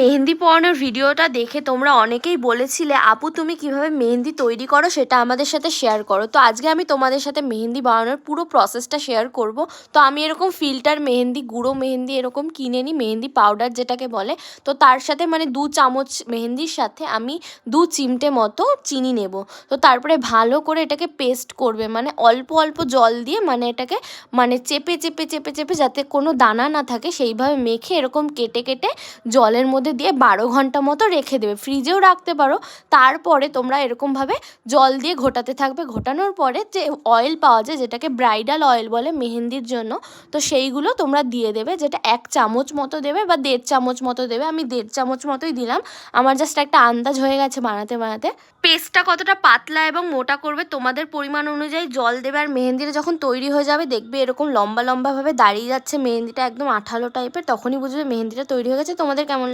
মেহেন্দি পরানোর ভিডিওটা দেখে তোমরা অনেকেই বলেছিলে, আপু, তুমি কীভাবে মেহেন্দি তৈরি করো সেটা আমাদের সাথে শেয়ার করো। তো আজকে আমি তোমাদের সাথে মেহেন্দি বানানোর পুরো প্রসেসটা শেয়ার করব। তো আমি এরকম ফিল্টার মেহেন্দি, গুঁড়ো মেহেন্দি এরকম কিনে নিই, মেহেন্দি পাউডার যেটাকে বলে। তো তার সাথে মানে দু চামচ মেহেন্দির সাথে আমি দু চিমটে মতো চিনি নেব। তো তারপরে ভালো করে এটাকে পেস্ট করবে মানে অল্প অল্প জল দিয়ে মানে এটাকে মানে চেপে চেপে চেপে চেপে যাতে কোনো দানা না থাকে, সেইভাবে মেখে এরকম কেটে কেটে জলের মধ্যে দিয়ে বারো ঘণ্টা মতো রেখে দেবে। ফ্রিজেও রাখতে পারো। তারপরে তোমরা এরকমভাবে জল দিয়ে ঘোটাতে থাকবে। ঘোটানোর পরে যে অয়েল পাওয়া যায়, যেটাকে ব্রাইডাল অয়েল বলে মেহেন্দির জন্য, তো সেইগুলো তোমরা দিয়ে দেবে, যেটা এক চামচ মতো দেবে বা দেড় চামচ মতো দেবে। আমি দেড় চামচ মতোই দিলাম। আমার জাস্ট একটা আন্দাজ হয়ে গেছে বানাতে বানাতে। পেস্টটা কতটা পাতলা এবং মোটা করবে তোমাদের পরিমাণ অনুযায়ী জল দেবে। আর মেহেন্দিটা যখন তৈরি হয়ে যাবে, দেখবে এরকম লম্বা, লম্বাভাবে দাঁড়িয়ে যাচ্ছে। মেহেন্দিটা একদম আঠালো টাইপের তখনই বুঝবে মেহেন্দিটা তৈরি হয়ে গেছে। তোমাদের কেমন